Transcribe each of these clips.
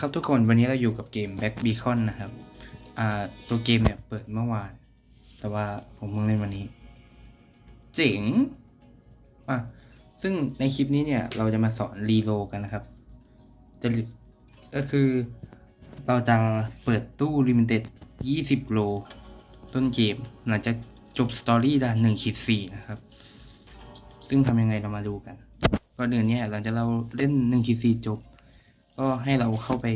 ครับทุกคนวันนี้เราอยู่กับเกม Back Beacon นะครับ อ่า ตัวเกมเนี่ยเปิดเมื่อวาน แต่ว่าผมเพิ่งเล่นวันนี้ เจ๋ง อะ ซึ่งในคลิปนี้เนี่ย เราจะมาสอนรีโลกันนะครับ จะก็คือเราจะเปิดตู้ Limited 20 โล ต้นเกม หลังจากจบสตอรี่ด่าน1ขีด4นะครับ ซึ่งทำยังไงเรามาดูกันก่อนอื่นเนี่ยหลังจากเราเล่น1ขีด4จบ ก็ให้เราเข้าไป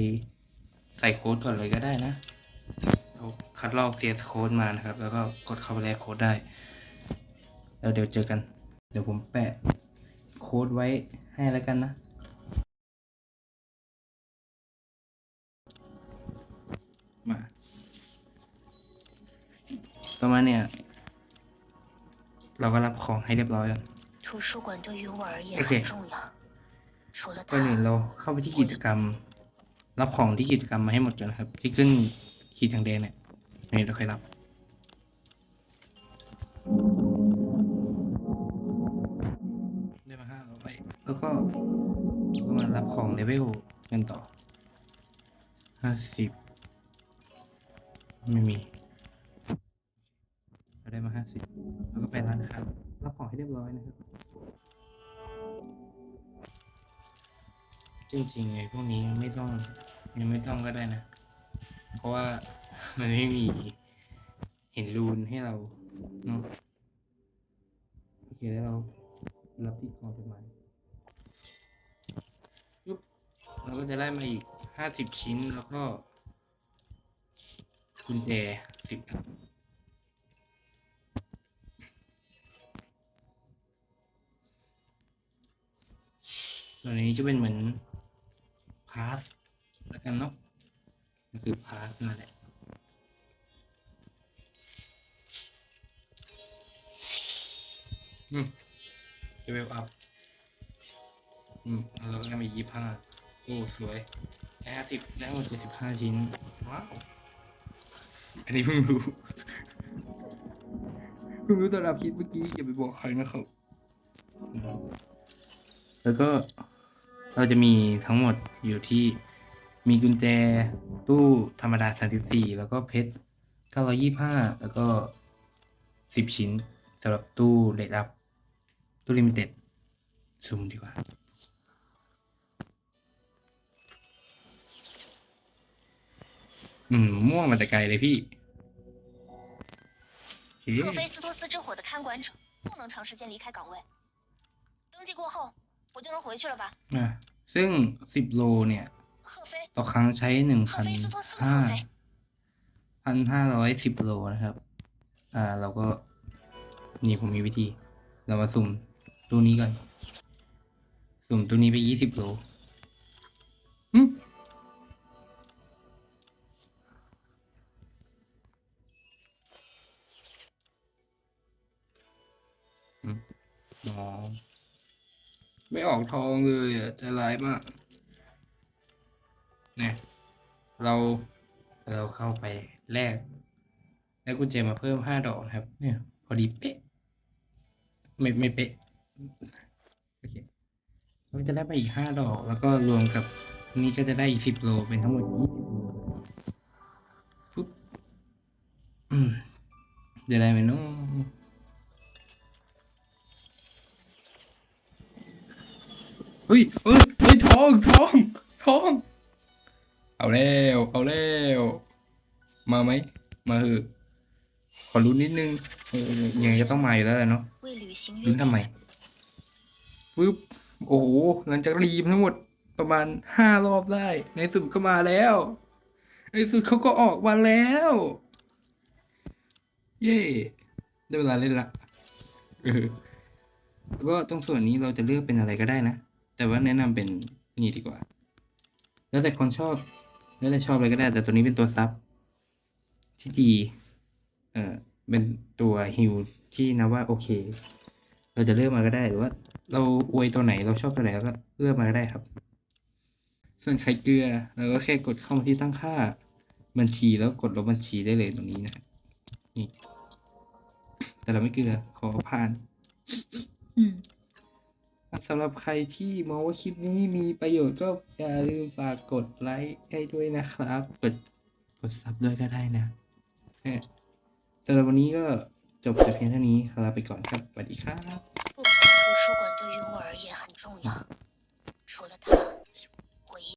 ใส่โค้ดก่อนเลยก็ได้นะ เราคัดลอกเ s โค้ดมานะครับ แล้วก็กดเข้าไปแลกโค้ดได้ แล้วเดี๋ยวเจอกัน เดี๋ยวผมแปะโค้ดไว้ให้แล้วกันนะ มาประมาณเนี่ย เราก็รับของให้เรียบร้อยแล้ว 图书馆对于我而言 โอเค 很重要，除了 ก่อนอื่น它，เราเข้าไปที่กิจกรรม รับของที่กิจกรรมมาให้หมดก่อนนะครับ ที่ขึ้นขีดแดงเนี่ยนี่เราค่อยรับได้มาห้าเร้อยแล้วก็ก็มารับของเลเวลกันต่อห้าสิบไม่มีเราได้มาห้าสิบแล้วก็ไปร้านค้ารับของให้เรียบร้อยนะครับ จริงๆไอ้พวกนี้ไม่ต้องยังไม่ต้องก็ได้นะ เพราะว่ามันไม่มีเห็นรูนให้เราเนาะโอเคแล้วเรารับที่กองจดหมายปุ๊บเราก็จะได้มาอีกห้าสิบชิ้นแล้วก็กุญแจสิบอัน ตัวนี้จะเป็นเหมือนพาสแล้วกันเนาะมันคือพาสนั่นแหละอืมเลเวลอัพอืมแล้วเราก็ได้มายี่ห้าโอ้สวยแอร์ติดได้หมดเจ็ดสิบห้าชิ้น ว้าว อันนี้เพิ่งรู้เพิ่งรู้ตอนรับคลิปเมื่อกี้อย่าไปบอกใครนะครับ แล้วก็เราจะมีทั้งหมดอยู่ที่มีกุญแจตู้ธรรมดา 34 แล้วก็เพชร 925 แล้วก็ 10 ชิ้นสำหรับตู้เลดอัพ ตู้ลิมิเต็ดซูมดีกว่า อืม ม่วงมาแต่ไกลเลยพี่โอเค 赫菲斯托斯之火的看管者不能长时间离开岗位。登记过后， 我就能回去了吧？ อ่ะซึ่ง 10 โลเนี่ย 赫菲， ต่อครั้งใช้หนึ่ง 赫 พัน 菲斯托斯的 ห้า 赫菲， พันห้าร้อยสิบโลนะครับ อ่า เราก็ นี่ผมมีวิธี เรามาสุ่มตัวนี้ก่อน สุ่มตัวนี้ไปยี่สิบโลหึหึอ๋อ ไม่ออกทองเลยอะร้ายมากเนี่ยเราเราเข้าไปแลกได้กุญแจมาเพิ่มห้าดอกครับ เนี่ย พอดีเป๊ะ ไม่ไม่เป๊ะโอเคเราจะได้ไปอีกห้าดอก แล้วก็รวมกับนี่ก็จะได้อีกสิบโลเป็นทั้งหมดยี่สิบโลปุ๊บจะได้ไหมเน้อง เฮ้ยเฮ้ยเฮ้ยทองทองทอง เอาแล้วเอาแล้วมาไหมมาเถอะขอรู้นนิดนึงยังจะต้องมาอยู่แล้วละเนาะรุ้นทำไมปึ๊บโอ้โหหลังจากรีมทั้งหมดประมาณห้ารอบได้ ในสุดก็มาแล้ว ในสุดเขาก็ออกมาแล้ว เย่ได้เวลาเล่นละแล้วก็ตรงส่วนนี้เราจะเลือกเป็นอะไรก็ได้นะ แต่ว่าแนะนำเป็นนี่ดีกว่า แล้วแต่คนชอบ แล้วแต่ชอบอะไรก็ได้ แต่ตัวนี้เป็นตัวซับที่ดี เออเป็นตัวฮิวที่นะว่าโอเค เราจะเลือกมาก็ได้หรือว่า เราอวยตัวไหนเราชอบตัวไหนเราก็เลือกมาก็ได้ครับ ส่วนไข่เกลือเราก็แค่กดเข้ามาที่ตั้งค่าบัญชีแล้วกดลบบัญชีได้เลยตรงนี้นะครับนี่ แต่เราไม่เกลือขอผ่าน สำหรับใครที่มองว่าคลิปนี้มีประโยชน์ก็อย่าลืมฝากกดไลค์ให้ด้วยนะครับ กดกดซับด้วยก็ได้นะเอ้ยสำหรับวันนี้ก็จบแต่เพียงเท่านี้ลาไปก่อนครับสวัสดีครับ